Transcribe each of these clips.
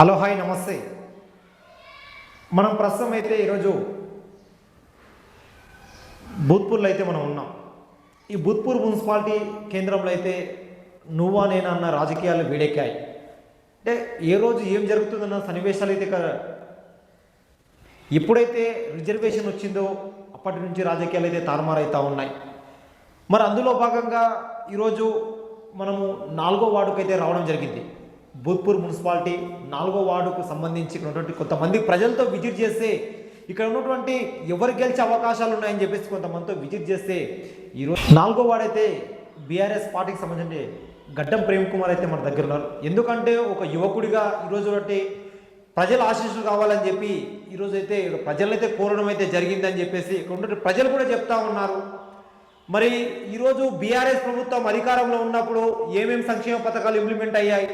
Hello hi నమస్తే. మనం ప్రస్తుతం అయితే ఈరోజు భూత్పూర్లో అయితే మనం ఉన్నాం. ఈ భూత్పూర్ మున్సిపాలిటీ కేంద్రంలో అయితే నువ్వా నేనా అన్న రాజకీయాలు వేడెక్కాయి. అంటే ఏ రోజు ఏం జరుగుతుందన్న సన్నివేశాలు అయితే ఎప్పుడైతే రిజర్వేషన్ వచ్చిందో అప్పటి నుంచి రాజకీయాలు అయితే తారుమారైతా ఉన్నాయి. మరి అందులో భాగంగా ఈరోజు మనము నాలుగో వార్డుకైతే రావడం జరిగింది. భూత్పూర్ మున్సిపాలిటీ నాలుగో వార్డుకు సంబంధించి ఉన్నటువంటి కొంతమంది ప్రజలతో విజిట్ చేస్తే ఇక్కడ ఉన్నటువంటి ఎవరు గెలిచే అవకాశాలు ఉన్నాయని చెప్పేసి కొంతమందితో విజిట్ చేస్తే ఈరోజు నాలుగో వార్డు అయితే బీఆర్ఎస్ పార్టీకి సంబంధించి గడ్డం ప్రేమ్ కుమార్ అయితే మన దగ్గర ఉన్నారు. ఎందుకంటే ఒక యువకుడిగా ఈరోజు ఉన్నటువంటి ప్రజల ఆశీస్సులు కావాలని చెప్పి ఈరోజు అయితే ప్రజలైతే కోరడం అయితే జరిగిందని చెప్పేసి ఇక్కడ ఉన్న ప్రజలు కూడా చెప్తా ఉన్నారు. మరి ఈరోజు బీఆర్ఎస్ ప్రభుత్వం అధికారంలో ఉన్నప్పుడు ఏమేమి సంక్షేమ పథకాలు ఇంప్లిమెంట్ అయ్యాయి?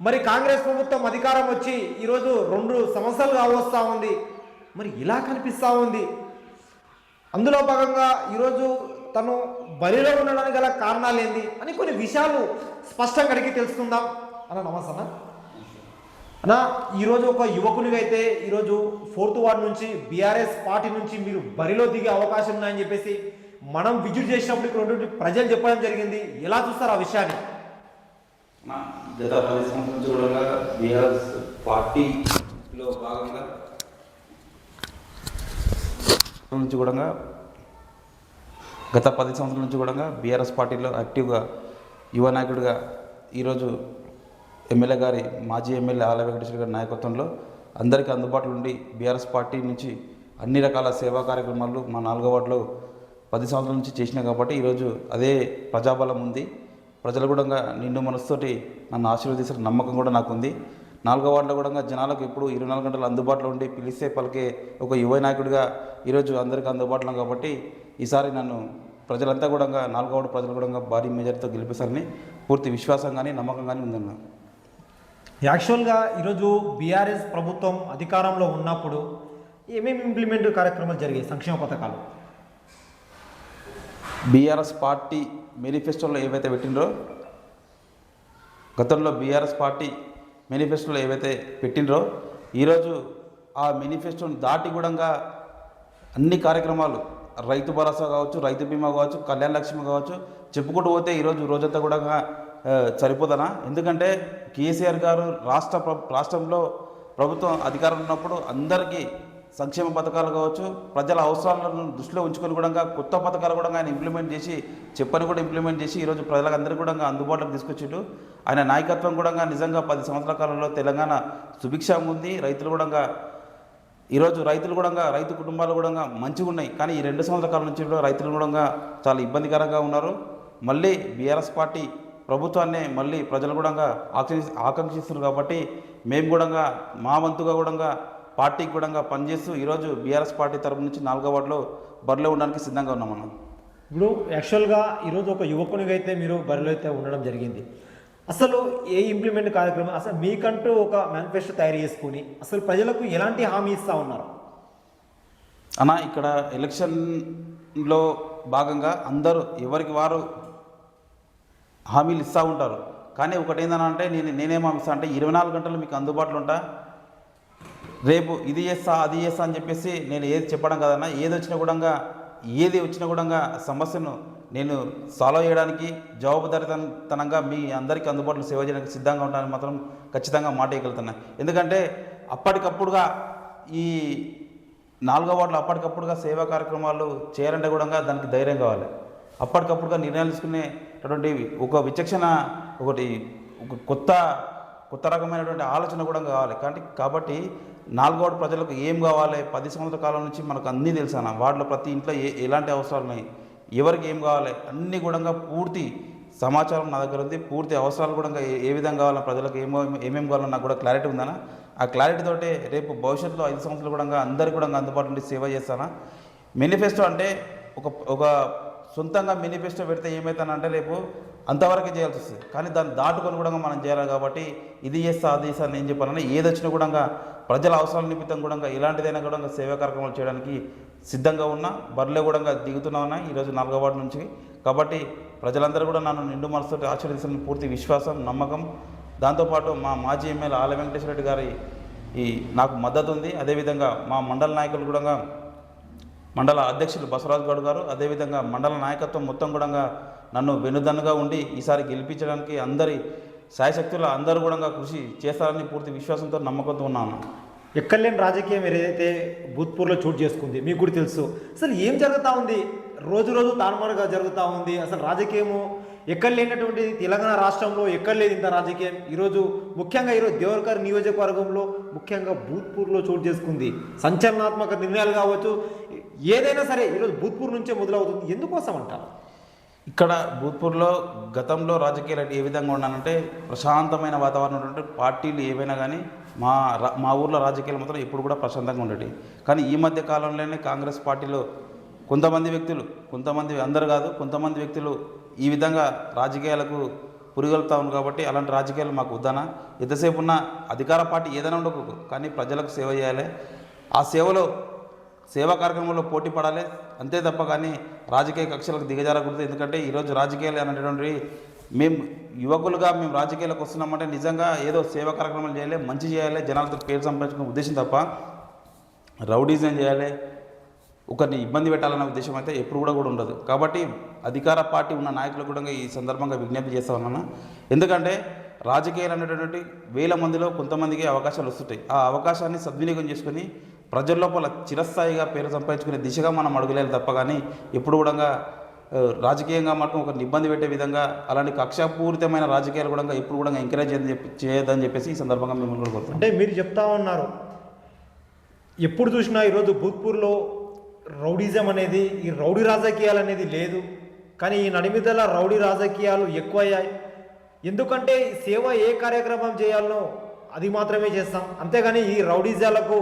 మరి కాంగ్రెస్ ప్రభుత్వం అధికారం వచ్చి ఈరోజు రెండు సంవత్సరాలు కావస్తూ ఉంది. మరి ఇలా కనిపిస్తూ ఉంది. అందులో భాగంగా ఈరోజు తను బలిలో ఉండడానికి గల కారణాలు ఏంది? అని కొన్ని విషయాలు స్పష్టంగా అడిగి తెలుసుకుందాం. అన్న నమస్తే అన్నా. ఈరోజు ఒక యువకునిగా అయితే ఈరోజు ఫోర్త్ వార్డ్ నుంచి బీఆర్ఎస్ పార్టీ నుంచి మీరు బరిలో దిగే అవకాశం ఉన్నాయని చెప్పేసి మనం విజిట్ చేసినప్పుడు ఇక్కడ ప్రజలు చెప్పడం జరిగింది. ఎలా చూస్తారు ఆ విషయాన్ని? నా గత పది సంవత్సరం చూడగా కూడా బీఆర్ఎస్ పార్టీలో భాగంగా నుంచి కూడా గత పది సంవత్సరాల నుంచి కూడా బీఆర్ఎస్ పార్టీలో యాక్టివ్గా యువ నాయకుడిగా ఈరోజు ఎమ్మెల్యే గారి మాజీ ఎమ్మెల్యే ఆల వెంకటేశ్వర గారి నాయకత్వంలో అందరికీ అందుబాటులో ఉండి బీఆర్ఎస్ పార్టీ నుంచి అన్ని రకాల సేవా కార్యక్రమాలు మా నాలుగో వార్డులో పది సంవత్సరాల నుంచి చేసినా కాబట్టి ఈరోజు అదే ప్రజాబలం ఉంది. ప్రజలు కూడా నిండు మనసుతోటి నన్ను ఆశీర్వదిస్తున్న నమ్మకం కూడా నాకు ఉంది నాలుగో వార్డులో కూడా జనాలకు ఎప్పుడు ఇరవై నాలుగు గంటలు అందుబాటులో ఉండి పిలిస్తే పలికే ఒక యువ నాయకుడిగా ఈరోజు అందరికీ అందుబాటులో కాబట్టి ఈసారి నన్ను ప్రజలంతా కూడా నాలుగో వార్డు ప్రజలు కూడా భారీ మెజార్టీతో గెలిపిస్తారని పూర్తి విశ్వాసం కానీ నమ్మకం కానీ ఉందన్న యాక్చువల్గా ఈరోజు బీఆర్ఎస్ ప్రభుత్వం అధికారంలో ఉన్నప్పుడు ఏమేమి ఇంప్లిమెంట్ కార్యక్రమాలు జరిగాయి? సంక్షేమ పథకాలు. బీఆర్ఎస్ పార్టీ మేనిఫెస్టోలో ఏవైతే పెట్టిండ్రో గతంలో బీఆర్ఎస్ పార్టీ మేనిఫెస్టోలో ఏవైతే పెట్టిండ్రో ఈరోజు ఆ మేనిఫెస్టోని దాటి కూడా అన్ని కార్యక్రమాలు రైతు భరోసా కావచ్చు రైతు బీమా కావచ్చు కళ్యాణ లక్ష్మి కావచ్చు చెప్పుకుంటూ పోతే ఈరోజు రోజంతా కూడా సరిపోదనా? ఎందుకంటే కేసీఆర్ గారు రాష్ట్ర రాష్ట్రంలో ప్రభుత్వం అధికారంలో ఉన్నప్పుడు అందరికీ సంక్షేమ పథకాలు కావచ్చు ప్రజల అవసరాలను దృష్టిలో ఉంచుకొని కూడా కొత్త పథకాలు కూడా ఆయన ఇంప్లిమెంట్ చేసి చెప్పని కూడా ఇంప్లిమెంట్ చేసి ఈరోజు ప్రజలందరికీ కూడా అందుబాటులోకి తీసుకొచ్చిండు ఆయన నాయకత్వం కూడా నిజంగా పది సంవత్సరాల కాలంలో తెలంగాణ సుభిక్షంగా ఉంది రైతులు కూడా ఈరోజు రైతులు కూడా రైతు కుటుంబాలు కూడా మంచిగా ఉన్నాయి కానీ ఈ రెండు సంవత్సరాల కాలం నుంచి కూడా రైతులు కూడా చాలా ఇబ్బందికరంగా ఉన్నారు మళ్ళీ బీఆర్ఎస్ పార్టీ ప్రభుత్వాన్ని మళ్ళీ ప్రజలు కూడా ఆకాంక్షి ఆకాంక్షిస్తున్నారు కాబట్టి మేము కూడా మా వంతుగా కూడా పార్టీకి కూడా పనిచేస్తూ ఈరోజు బీఆర్ఎస్ పార్టీ తరపు నుంచి నాలుగో వార్డులో బరిలో ఉండడానికి సిద్ధంగా ఉన్నాం మనం ఇప్పుడు యాక్చువల్గా ఈరోజు ఒక యువకునిగా అయితే మీరు బరిలో అయితే ఉండడం జరిగింది. అసలు ఏ ఇంప్లిమెంట్ కార్యక్రమం అసలు మీకంటూ ఒక మేనిఫెస్టో తయారు చేసుకుని అసలు ప్రజలకు ఎలాంటి హామీ ఇస్తా ఉన్నారు? అన్న ఇక్కడ ఎలక్షన్లో భాగంగా అందరూ ఎవరికి వారు హామీలు ఇస్తూ ఉంటారు. కానీ ఒకటి ఏంటంటే నేను నేనేం హామీ ఇస్తా అంటే ఇరవై నాలుగు గంటలు మీకు అందుబాటులో ఉంటా రేపు ఇది చేస్తా అది చేస్తా అని చెప్పేసి నేను ఏది చెప్పడం కదన్నా ఏది వచ్చినా కూడా ఏది వచ్చినా కూడా సమస్యను నేను సాల్వ్ చేయడానికి జవాబుదారితనంగా మీ అందరికీ అందుబాటులో సేవ చేయడానికి సిద్ధంగా ఉంటానని మాత్రం ఖచ్చితంగా మాట ఇవ్వగలుగుతున్నా ఎందుకంటే అప్పటికప్పుడుగా ఈ నాలుగో వార్డులో అప్పటికప్పుడుగా సేవా కార్యక్రమాలు చేయాలంటే కూడా దానికి ధైర్యం కావాలి. అప్పటికప్పుడుగా నిర్ణయాలు తీసుకునేటటువంటి ఒక విచక్షణ ఒకటి ఒక కొత్త కొత్త రకమైనటువంటి ఆలోచన కూడా కావాలి. కాబట్టి కాబట్టి నాలుగోడు ప్రజలకు ఏం కావాలి? పది సంవత్సరాల కాలం నుంచి మనకు అన్నీ తెలుసాను వార్డులో ప్రతి ఇంట్లో ఏ ఎలాంటి అవసరాలు ఉన్నాయి? ఎవరికి ఏం కావాలి? అన్నీ కూడా పూర్తి సమాచారం నా దగ్గర ఉంది. పూర్తి అవసరాలు కూడా ఏ- ఏ విధంగా కావాలో ప్రజలకు ఏమో ఏమేమి కావాలన్నా నాకు కూడా క్లారిటీ ఉందనా ఆ క్లారిటీ తోటే రేపు భవిష్యత్తులో ఐదు సంవత్సరాలు కూడా అందరికీ కూడా అందుబాటులో ఉండి సేవ చేస్తానా. మేనిఫెస్టో అంటే ఒక ఒక సొంతంగా మేనిఫెస్టో పెడితే ఏమవుతానంటే రేపు అంతవరకే చేయాల్సి వస్తుంది. కానీ దాన్ని దాటుకొని కూడా మనం చేయాలి కాబట్టి ఇది చేస్తా అది చేస్తా అని ఏం చెప్పాలంటే కూడా ప్రజల అవసరాల నిమిత్తం కూడా ఇలాంటిదైనా కూడా సేవా కార్యక్రమాలు చేయడానికి సిద్ధంగా ఉన్నా బరిలో కూడా దిగుతున్నా ఉన్నా ఈరోజు నాలుగో వార్డు నుంచి. కాబట్టి ప్రజలందరూ కూడా నన్ను నిండు మనసుతో ఆశీర్వదిస్తున్న పూర్తి విశ్వాసం నమ్మకం. దాంతోపాటు మా మాజీ ఎమ్మెల్యే ఆల వెంకటేశ్వర రెడ్డి గారి ఈ నాకు మద్దతు ఉంది. అదేవిధంగా మా మండల నాయకులు కూడా మండల అధ్యక్షులు బసవరాజు గౌడ్ గారు అదేవిధంగా మండల నాయకత్వం మొత్తం కూడా నన్ను వెనుదన్నుగా ఉండి ఈసారి గెలిపించడానికి అందరి సాయశక్తుల అందరూ కూడా కృషి చేస్తారని పూర్తి విశ్వాసంతో నమ్మకంతో ఉన్నాను. ఎక్కడలేని రాజకీయం ఏదైతే భూత్పూర్లో చోటు చేసుకుంది మీకు కూడా తెలుసు. అసలు ఏం జరుగుతూ ఉంది? రోజు రోజు తారుమారుగా జరుగుతూ ఉంది. అసలు రాజకీయము ఎక్కడ లేనటువంటి తెలంగాణ రాష్ట్రంలో ఎక్కడ లేదు ఇంత రాజకీయం. ఈరోజు ముఖ్యంగా ఈరోజు దేవరకర్ నియోజకవర్గంలో ముఖ్యంగా భూత్పూర్లో చోటు చేసుకుంది. సంచలనాత్మక నిర్ణయాలు కావచ్చు. ఏదైనా సరే ఈరోజు భూత్పూర్ నుంచే మొదలవుతుంది. ఎందుకోసం అంటారు? ఇక్కడ భూత్పూర్లో గతంలో రాజకీయాలు ఏ విధంగా ఉన్నానంటే ప్రశాంతమైన వాతావరణం ఉంటే పార్టీలు ఏవైనా కానీ మా రా- మా ఊర్లో రాజకీయాలు మాత్రం ఎప్పుడు కూడా ప్రశాంతంగా ఉండేవి కానీ ఈ మధ్య కాలంలోనే కాంగ్రెస్ పార్టీలో కొంతమంది వ్యక్తులు కొంతమంది అందరు కాదు కొంతమంది వ్యక్తులు ఈ విధంగా రాజకీయాలకు పురిగొల్తా ఉంది కాబట్టి అలాంటి రాజకీయాలు మాకు వద్దానా? ఎంతసేపు ఉన్న అధికార పార్టీ ఏదైనా ఉండకు కానీ ప్రజలకు సేవ చేయాలి. ఆ సేవలో సేవా కార్యక్రమంలో పోటీ పడాలి. అంతే తప్ప కానీ రాజకీయ కక్షలకు దిగజారకూడదు. ఎందుకంటే ఈరోజు రాజకీయాలు అనేటువంటి మేము యువకులుగా మేము రాజకీయాలకు వస్తున్నామంటే నిజంగా ఏదో సేవా కార్యక్రమాలు చేయాలి మంచి చేయాలి జనాలతో పేరు సంపాదించుకునే ఉద్దేశం తప్ప రౌడీజం చేయాలి ఒకరిని ఇబ్బంది పెట్టాలన్న ఉద్దేశం అయితే ఎప్పుడు కూడా కూడా ఉండదు. కాబట్టి అధికార పార్టీ ఉన్న నాయకులు కూడా ఈ సందర్భంగా విజ్ఞప్తి చేస్తా ఉన్నాను. ఎందుకంటే రాజకీయాలు అనేటటువంటి వేల మందిలో కొంతమందికి అవకాశాలు వస్తుంటాయి. ఆ అవకాశాన్ని సద్వినియోగం చేసుకొని ప్రజల లోపల చిరస్థాయిగా పేరు సంపాదించుకునే దిశగా మనం అడుగులేదు తప్ప కానీ ఎప్పుడు కూడా రాజకీయంగా మాత్రం ఒకరిని ఇబ్బంది పెట్టే విధంగా అలాంటి కక్షాపూరితమైన రాజకీయాలు కూడా ఎప్పుడు కూడా ఎంకరేజ్ చేయదని చెప్పి చేయొద్దని చెప్పేసి ఈ సందర్భంగా మిమ్మల్ని కూడా అంటే మీరు చెప్తా ఉన్నారు. ఎప్పుడు చూసినా ఈరోజు భూత్పూర్లో రౌడీజం అనేది ఈ రౌడీ రాజకీయాలు అనేది లేదు. కానీ ఈ నడిమిదల రౌడీ రాజకీయాలు ఎక్కువయ్యాయి. ఎందుకంటే సేవ ఏ కార్యక్రమం చేయాలనో అది మాత్రమే చేస్తాం. అంతేగాని ఈ రౌడీజాలకు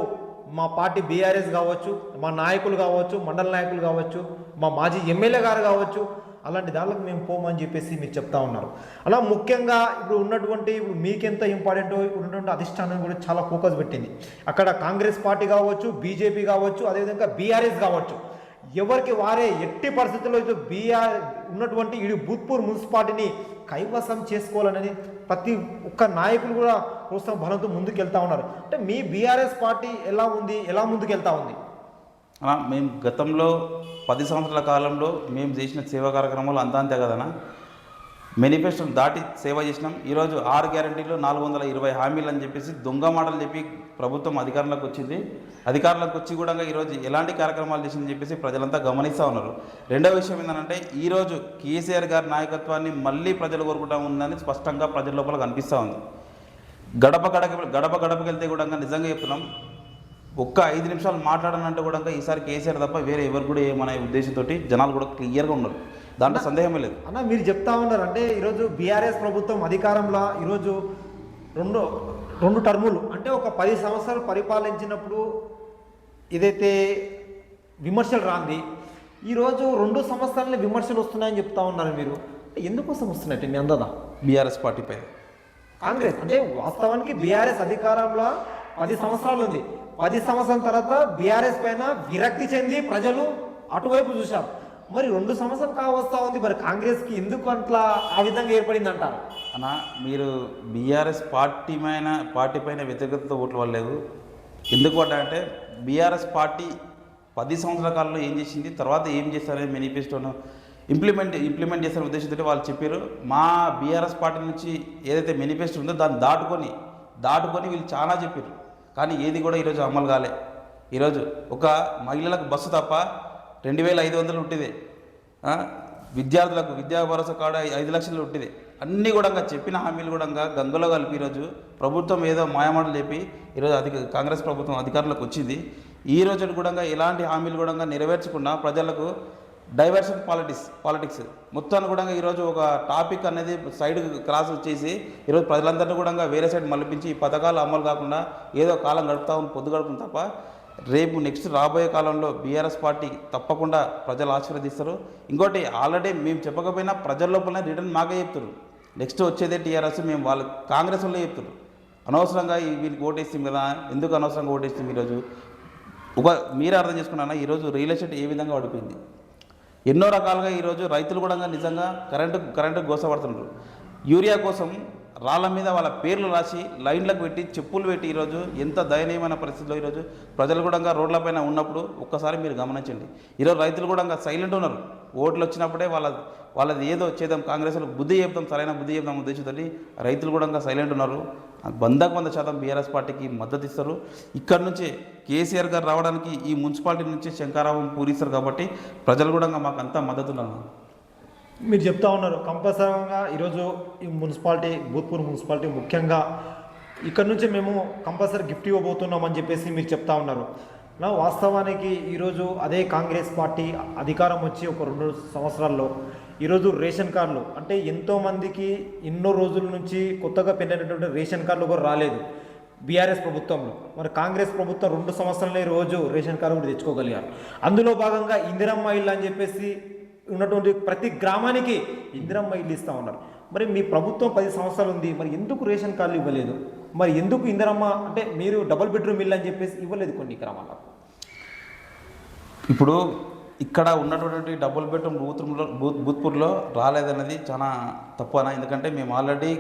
మా పార్టీ బీఆర్ఎస్ కావచ్చు మా నాయకులు కావచ్చు మండల నాయకులు కావచ్చు మా మాజీ ఎమ్మెల్యే గారు కావచ్చు అలాంటి దానికి మేము పోమని చెప్పేసి మీరు చెప్తా ఉన్నారు. అలా ముఖ్యంగా ఇప్పుడు ఉన్నటువంటి ఇప్పుడు మీకెంత ఇంపార్టెంటో ఉన్నటువంటి అధిష్టానం కూడా చాలా ఫోకస్ పెట్టింది. అక్కడ కాంగ్రెస్ పార్టీ కావచ్చు బీజేపీ కావచ్చు అదేవిధంగా బీఆర్ఎస్ కావచ్చు. ఎవరికి వారే ఎట్టి పరిస్థితుల్లో బీఆర్ ఉన్నటువంటి ఈ భూత్పూర్ మున్సిపాలిటీని కైవసం చేసుకోవాలనేది ప్రతి ఒక్క నాయకులు కూడా ప్రోత్సాహం బలంతో ముందుకు వెళ్తా ఉన్నారు. అంటే మీ బీఆర్ఎస్ పార్టీ ఎలా ఉంది ఎలా ముందుకు వెళ్తూ ఉంది మేము గతంలో పది సంవత్సరాల కాలంలో మేము చేసిన సేవా కార్యక్రమాలు అంతా అంతే కదనా మేనిఫెస్టోని దాటి సేవ చేసినాం. ఈరోజు ఆరు గ్యారంటీలు నాలుగు వందల ఇరవై హామీలు అని చెప్పేసి దొంగ మాటలు చెప్పి ప్రభుత్వం అధికారంలోకి వచ్చింది. అధికారంలోకి వచ్చి కూడా ఈరోజు ఎలాంటి కార్యక్రమాలు చేసిందని చెప్పేసి ప్రజలంతా గమనిస్తూ ఉన్నారు. రెండవ విషయం ఏంటంటే ఈరోజు కేసీఆర్ గారి నాయకత్వాన్ని మళ్ళీ ప్రజలు కోరుకుంటా ఉందని స్పష్టంగా ప్రజల లోపల కనిపిస్తూ ఉంది. గడప గడప గడప గడపకి వెళ్తే కూడా నిజంగా చెప్తున్నాం. ఒక్క ఐదు నిమిషాలు మాట్లాడనంటే కూడా ఈసారి కేసీఆర్ తప్ప వేరే ఎవరు కూడా ఏమనే ఉద్దేశంతో జనాలు కూడా క్లియర్గా ఉన్నారు. దాంట్లో సందేహమే లేదు. అన్న మీరు చెప్తా ఉన్నారు అంటే ఈరోజు బీఆర్ఎస్ ప్రభుత్వం అధికారంలో ఈరోజు రెండు రెండు టర్ములు. అంటే ఒక పది సంవత్సరాలు పరిపాలించినప్పుడు ఏదైతే విమర్శలు రాంది ఈరోజు రెండు సంవత్సరాలని విమర్శలు వస్తున్నాయని చెప్తా ఉన్నారు మీరు. ఎందుకోసం వస్తున్నట్టు మీ అందదా? బీఆర్ఎస్ పార్టీపై కాంగ్రెస్ అంటే వాస్తవానికి బీఆర్ఎస్ అధికారంలో పది సంవత్సరాలు ఉంది. పది సంవత్సరాల తర్వాత బీఆర్ఎస్ పైన విరక్తి చెంది ప్రజలు అటువైపు చూశారు. మరి రెండు సంవత్సరం కావస్తా ఉంది? మరి కాంగ్రెస్కి ఎందుకు అట్లా ఆ విధంగా ఏర్పడింది అంటారు అన్న మీరు బీఆర్ఎస్ పార్టీ పైన పార్టీ పైన వ్యతిరేకతతో ఓట్లు పడలేదు. ఎందుకు పడ్డా అంటే బీఆర్ఎస్ పార్టీ పది సంవత్సరాల కాలంలో ఏం చేసింది తర్వాత ఏం చేస్తారనే మేనిఫెస్టోను ఇంప్లిమెంట్ ఇంప్లిమెంట్ చేసిన ఉద్దేశంతో వాళ్ళు చెప్పారు. మా బీఆర్ఎస్ పార్టీ నుంచి ఏదైతే మేనిఫెస్టో ఉందో దాన్ని దాటుకొని దాటుకొని వీళ్ళు చాలా చెప్పారు. కానీ ఏది కూడా ఈరోజు అమలు కాలే. ఈరోజు ఒక మహిళలకు బస్సు తప్ప రెండు వేల ఐదు వందలు ఉంటుంది విద్యార్థులకు విద్యా భరోసా కాడ ఐదు లక్షలు ఉంటుంది అన్నీ కూడా చెప్పిన హామీలు కూడా గంగలో కలిపి ఈరోజు ప్రభుత్వం ఏదో మాయమాటలు చెప్పి ఈరోజు అధిక కాంగ్రెస్ ప్రభుత్వం అధికారంలోకి వచ్చింది. ఈ రోజు కూడా ఎలాంటి హామీలు కూడా నెరవేర్చకుండా ప్రజలకు డైవర్షన్ పాలిటిక్స్ పాలిటిక్స్ మొత్తాన్ని కూడా ఈరోజు ఒక టాపిక్ అనేది సైడ్ క్రాస్ వచ్చేసి ఈరోజు ప్రజలందరినీ కూడా వేరే సైడ్ మలిపించి ఈ పథకాలు అమలు కాకుండా ఏదో కాలం గడుపుతా పొద్దు గడుపుతుంది తప్ప రేపు నెక్స్ట్ రాబోయే కాలంలో బీఆర్ఎస్ పార్టీ తప్పకుండా ప్రజలు ఆశీర్వదిస్తారు. ఇంకోటి ఆల్రెడీ మేము చెప్పకపోయినా ప్రజల లోపలనే రిటర్న్ మాకే చెప్తారు నెక్స్ట్ వచ్చేదే టీఆర్ఎస్ మేము వాళ్ళు కాంగ్రెస్ వాళ్ళే చెప్తారు అనవసరంగా వీళ్ళకి ఓటేస్తాం కదా ఎందుకు అనవసరంగా ఓటేస్తాం ఈరోజు? ఒక మీరే అర్థం చేసుకున్నారా? ఈరోజు రియల్ ఎస్టేట్ ఏ విధంగా పడిపోయింది ఎన్నో రకాలుగా ఈరోజు రైతులు కూడా నిజంగా కరెంటు కరెంటు గోసపడుతున్నారు. యూరియా కోసం రాళ్ళ మీద వాళ్ళ పేర్లు రాసి లైన్లకు పెట్టి చెప్పులు పెట్టి ఈరోజు ఎంత దయనీయమైన పరిస్థితిలో ఈరోజు ప్రజలు కూడా రోడ్లపైన ఉన్నప్పుడు ఒక్కసారి మీరు గమనించండి. ఈరోజు రైతులు కూడా సైలెంట్ ఉన్నారు. ఓట్లు వచ్చినప్పుడే వాళ్ళ వాళ్ళది ఏదో చేద్దాం కాంగ్రెస్లో బుద్ధి చెప్తాం సరైన బుద్ధి చెప్తాం ఉద్దేశంతో రైతులు కూడా సైలెంట్ ఉన్నారు. వందకు వంద శాతం బీఆర్ఎస్ పార్టీకి మద్దతు ఇస్తారు. ఇక్కడ నుంచి కేసీఆర్ గారు రావడానికి ఈ మున్సిపాలిటీ నుంచి శంకారావం పూరిస్తారు కాబట్టి ప్రజలు కూడా మాకు అంతా మద్దతు ఉన్నారు. మీరు చెప్తా ఉన్నారు కంపల్సరీగా ఈరోజు ఈ మున్సిపాలిటీ భూత్పూర్ మున్సిపాలిటీ ముఖ్యంగా ఇక్కడ నుంచి మేము కంపల్సరీ గిఫ్ట్ ఇవ్వబోతున్నాం అని చెప్పేసి మీరు చెప్తా ఉన్నారు. నా వాస్తవానికి ఈరోజు అదే కాంగ్రెస్ పార్టీ అధికారం వచ్చి ఒక రెండు సంవత్సరాల్లో ఈరోజు రేషన్ కార్డులు అంటే ఎంతోమందికి ఎన్నో రోజుల నుంచి కొత్తగా పెళ్ళినటువంటి రేషన్ కార్డులు కూడా రాలేదు బీఆర్ఎస్ ప్రభుత్వంలో. మరి కాంగ్రెస్ ప్రభుత్వం రెండు సంవత్సరాలే రోజు రేషన్ కార్డు కూడా తెచ్చుకోగలిగారు. అందులో భాగంగా ఇందిరమ్మ ఇల్లు అని చెప్పేసి ఉన్నటువంటి ప్రతి గ్రామానికి ఇందిరమ్మ ఇల్లు ఇస్తా ఉన్నారు. మరి మీ ప్రభుత్వం పది సంవత్సరాలు ఉంది మరి ఎందుకు రేషన్ కార్డులు ఇవ్వలేదు? మరి ఎందుకు ఇందిరమ్మ అంటే మీరు డబుల్ బెడ్రూమ్ ఇల్లు అని చెప్పేసి ఇవ్వలేదు కొన్ని గ్రామాలకు? ఇప్పుడు ఇక్కడ ఉన్నటువంటి డబుల్ బెడ్రూమ్ బూత్రూమ్లో బూత్ బూత్పూర్లో రాలేదన్నది చాలా తప్పు అన్న. ఎందుకంటే మేము ఆల్రెడీ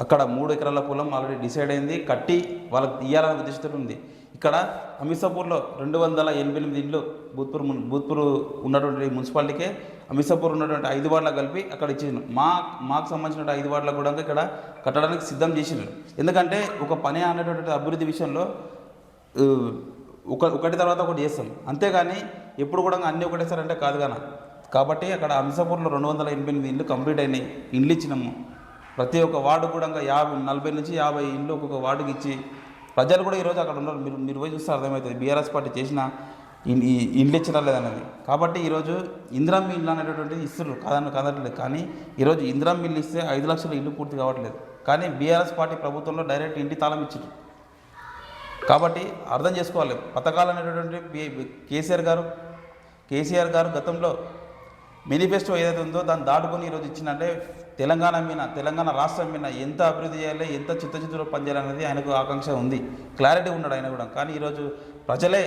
అక్కడ మూడు ఎకరాల పొలం ఆల్రెడీ డిసైడ్ అయింది కట్టి వాళ్ళకి ఇయ్యాలనే ఉద్దేశంతో ఉంది. ఇక్కడ అమిసాపూర్లో రెండు వందల ఎనభై ఎనిమిది ఇండ్లు భూత్పూర్ భూత్పూర్ ఉన్నటువంటి మున్సిపాలిటీకే అమిసాపూర్ ఉన్నటువంటి ఐదు వార్డులకు కలిపి అక్కడ ఇచ్చిండు మా మాకు సంబంధించిన ఐదు వార్డులకు కూడా ఇక్కడ కట్టడానికి సిద్ధం చేసిండ్రు ఎందుకంటే ఒక పని అనేటువంటి అభివృద్ధి విషయంలో ఒక ఒకటి తర్వాత ఒకటి చేస్తాం. అంతేగాని ఎప్పుడు కూడా అన్నీ ఒకటేసారి అంటే కాదు కాన కాబట్టి అక్కడ అంశాపూర్లో రెండు వందల ఎనభై ఎనిమిది ఇండ్లు కంప్లీట్ అయినాయి. ఇండ్లు ఇచ్చినాము. ప్రతి ఒక్క వార్డు కూడా యాభై నలభై నుంచి యాభై ఇండ్లు ఒక్కొక్క వార్డుకి ఇచ్చి ప్రజలు కూడా ఈరోజు అక్కడ ఉన్నారు. మీరు మీరు పోయి చూస్తే అర్థమవుతుంది. బీఆర్ఎస్ పార్టీ చేసిన ఇండ్లు ఇచ్చినా లేదన్నది. కాబట్టి ఈరోజు ఇందిరా మిల్లు అనేటటువంటి ఇస్తున్నారు కాదని కాదట్లేదు కానీ ఈరోజు ఇందిరా మిల్లు ఇస్తే ఐదు లక్షల ఇల్లు పూర్తి కావట్లేదు. కానీ బీఆర్ఎస్ పార్టీ ప్రభుత్వంలో డైరెక్ట్ ఇంటి తాళం ఇచ్చారు కాబట్టి అర్థం చేసుకోవాలి. పథకాలు అనేటటువంటి కేసీఆర్ గారు కేసీఆర్ గారు గతంలో మేనిఫెస్టో ఏదైతే ఉందో దాన్ని దాటుకొని ఈరోజు ఇచ్చిందంటే తెలంగాణ మీద తెలంగాణ రాష్ట్రం మీద ఎంత అభివృద్ధి చేయాలి ఎంత చిత్తచిత్తులో పనిచేయాలనేది ఆయనకు ఆకాంక్ష ఉంది. క్లారిటీ ఉన్నాడు ఆయన కూడా. కానీ ఈరోజు ప్రజలే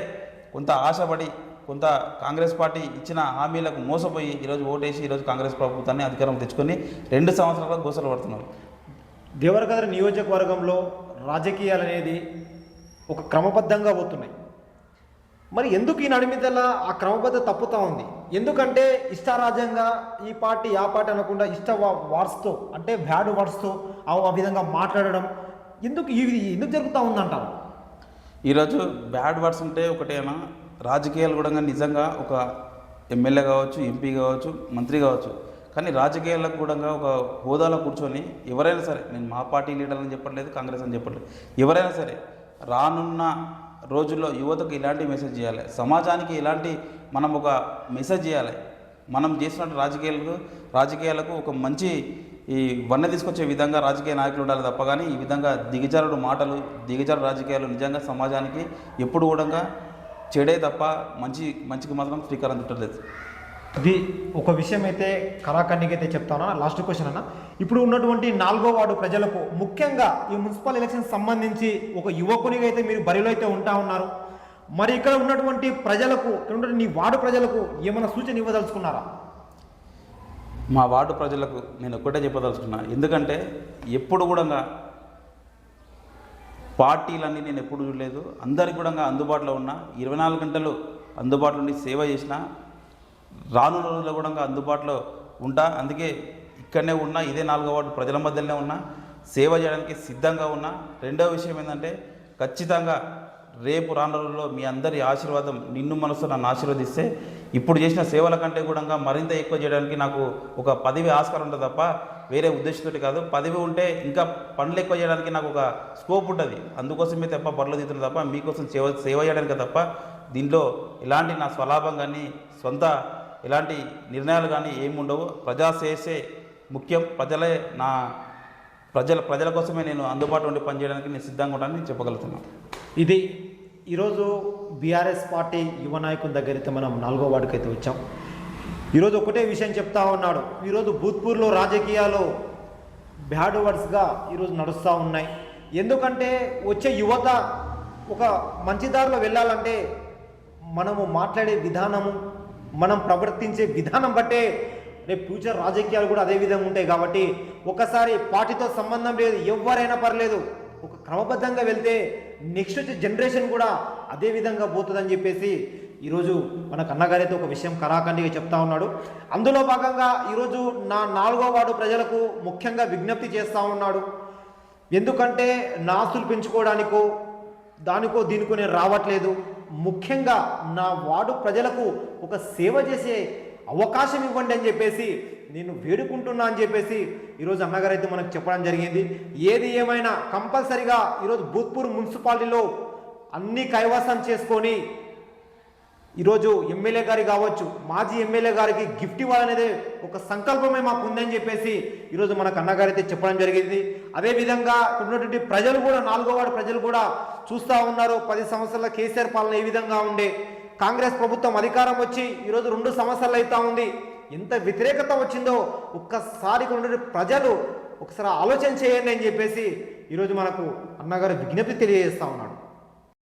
కొంత ఆశపడి కొంత కాంగ్రెస్ పార్టీ ఇచ్చిన హామీలకు మోసపోయి ఈరోజు ఓటేసి ఈరోజు కాంగ్రెస్ ప్రభుత్వాన్ని అధికారం తెచ్చుకొని రెండు సంవత్సరాలుగా గోసలు పడుతున్నారు. దేవరకద్ర నియోజకవర్గంలో రాజకీయాలు అనేది ఒక క్రమబద్ధంగా పోతున్నాయి. మరి ఎందుకు ఈ నడిమిదల ఆ క్రమబద్ధ తప్పుతా ఉంది? ఎందుకంటే ఇష్టారాజ్యంగా ఈ పార్టీ ఆ పార్టీ అనకుండా ఇష్ట వర్డ్స్తో అంటే బ్యాడ్ వర్డ్స్తో ఆ ఆ విధంగా మాట్లాడడం ఎందుకు ఇది ఎందుకు జరుగుతూ ఉందంటారు? ఈరోజు బ్యాడ్ వర్డ్స్ ఉంటే ఒకటేనా? రాజకీయాలు కూడా నిజంగా ఒక ఎమ్మెల్యే కావచ్చు ఎంపీ కావచ్చు మంత్రి కావచ్చు. కానీ రాజకీయాలకు కూడా ఒక హోదాలో కూర్చొని ఎవరైనా సరే నేను మా పార్టీ లీడర్ అని చెప్పట్లేదు కాంగ్రెస్ అని చెప్పట్లేదు. ఎవరైనా సరే రానున్న రోజుల్లో యువతకు ఇలాంటి మెసేజ్ చేయాలి. సమాజానికి ఇలాంటి మనం ఒక మెసేజ్ చేయాలి. మనం చేసినట్టు రాజకీయాలకు రాజకీయాలకు ఒక మంచి ఈ వన్నె తీసుకొచ్చే విధంగా రాజకీయ నాయకులు ఉండాలి తప్ప కానీ ఈ విధంగా దిగజారుడు మాటలు దిగజారు రాజకీయాలు నిజంగా సమాజానికి ఎప్పుడు కూడా చెడే తప్ప మంచి మంచికి మాత్రం శ్రీకారం చుట్టలేదు. ఇది ఒక విషయం అయితే కళాకన్నికైతే చెప్తాను? లాస్ట్ క్వశ్చన్ అన్న. ఇప్పుడు ఉన్నటువంటి నాలుగో వార్డు ప్రజలకు ముఖ్యంగా ఈ మున్సిపల్ ఎలక్షన్ సంబంధించి ఒక యువకునిగా అయితే మీరు బరిలో అయితే ఉంటా ఉన్నారు. మరి ఇక్కడ ఉన్నటువంటి ప్రజలకు ఇక్కడ ఉన్నటువంటి నీ వార్డు ప్రజలకు ఏమైనా సూచన ఇవ్వదలుచుకున్నారా? మా వార్డు ప్రజలకు నేను ఒక్కటే చెప్పదలుచుకున్నా. ఎందుకంటే ఎప్పుడు కూడా పార్టీలన్నీ నేను ఎప్పుడు చూడలేదు. అందరికి కూడా అందుబాటులో ఉన్న. ఇరవై నాలుగు గంటలు అందుబాటులో ఉండి సేవ చేసిన రానున్న రోజుల్లో కూడా అందుబాటులో ఉంటా. అందుకే ఇక్కడనే ఉన్నా ఇదే నాలుగో వార్డు ప్రజల మధ్యలోనే ఉన్నా సేవ చేయడానికి సిద్ధంగా ఉన్నా. రెండో విషయం ఏంటంటే ఖచ్చితంగా రేపు రానున్న రోజుల్లో మీ అందరి ఆశీర్వాదం నిన్ను మనసు నన్ను ఆశీర్వదిస్తే ఇప్పుడు చేసిన సేవల కంటే కూడా మరింత ఎక్కువ చేయడానికి నాకు ఒక పదవి ఆస్కారం ఉంటుంది తప్ప వేరే ఉద్దేశంతో కాదు. పదవి ఉంటే ఇంకా పనులు ఎక్కువ చేయడానికి నాకు ఒక స్కోప్ ఉంటుంది. అందుకోసమే తప్ప బర్రెలు తీస్తున్నా తప్ప మీకోసం సేవ సేవ చేయడానికి తప్ప దీంట్లో ఎలాంటి నా స్వలాభం కానీ సొంత ఎలాంటి నిర్ణయాలు కానీ ఏమి ఉండవు ప్రజా చేసే ముఖ్యం. ప్రజలే నా ప్రజల ప్రజల కోసమే నేను అందుబాటులో ఉండి పనిచేయడానికి నేను సిద్ధంగా ఉంటానని చెప్పగలుగుతున్నాను ఇది ఈరోజు బీఆర్ఎస్ పార్టీ యువ నాయకుల దగ్గర అయితే మనం నాలుగో వాడికైతే వచ్చాం. ఈరోజు ఒకటే విషయం చెప్తా ఉన్నాడు. ఈరోజు భూత్పూర్లో రాజకీయాలు బ్యాడ్ వర్డ్స్గా ఈరోజు నడుస్తూ ఉన్నాయి. ఎందుకంటే వచ్చే యువత ఒక మంచి దారిలో వెళ్ళాలంటే మనము మాట్లాడే విధానము మనం ప్రవర్తించే విధానం బట్టే రేపు ఫ్యూచర్ రాజకీయాలు కూడా అదే విధంగా ఉంటాయి కాబట్టి ఒకసారి పార్టీతో సంబంధం లేదు ఎవరైనా పర్లేదు. ఒక క్రమబద్ధంగా వెళ్తే నెక్స్ట్ వచ్చే జనరేషన్ కూడా అదే విధంగా పోతుందని చెప్పేసి ఈరోజు మన కన్నగారైతే ఒక విషయం కరాఖండిగా చెప్తా ఉన్నాడు. అందులో భాగంగా ఈరోజు నా నాలుగో వార్డు ప్రజలకు ముఖ్యంగా విజ్ఞప్తి చేస్తూ ఉన్నాడు. ఎందుకంటే నా ఆస్తులు పెంచుకోవడానికో దానికో దీనికో నేను రావట్లేదు. ముఖ్యంగా నా వార్డు ప్రజలకు ఒక సేవ చేసే అవకాశం ఇవ్వండి అని చెప్పేసి నేను వేడుకుంటున్నా అని చెప్పేసి ఈరోజు అన్నగారు అయితే మనకు చెప్పడం జరిగింది. ఏది ఏమైనా కంపల్సరిగా ఈరోజు భూత్పూర్ మున్సిపాలిటీలో అన్ని కైవసం చేసుకొని ఈరోజు ఎమ్మెల్యే గారి కావచ్చు మాజీ ఎమ్మెల్యే గారికి గిఫ్ట్ ఇవ్వాలనేదే ఒక సంకల్పమే మాకు ఉందని చెప్పేసి ఈరోజు మనకు అన్నగారు అయితే చెప్పడం జరిగింది. అదేవిధంగా ఉన్నటువంటి ప్రజలు కూడా నాలుగో వాడు ప్రజలు కూడా చూస్తూ ఉన్నారు. పది సంవత్సరాల కేసీఆర్ పాలన ఏ విధంగా ఉండే? కాంగ్రెస్ ప్రభుత్వం అధికారం వచ్చి ఈరోజు రెండు సంవత్సరాలు అవుతా ఉంది. ఎంత వ్యతిరేకత వచ్చిందో ఒక్కసారి ఇక్కడ ప్రజలు ఒకసారి ఆలోచన చేయండి అని చెప్పేసి ఈరోజు మనకు అన్నగారు విజ్ఞప్తి తెలియజేస్తా ఉన్నాడు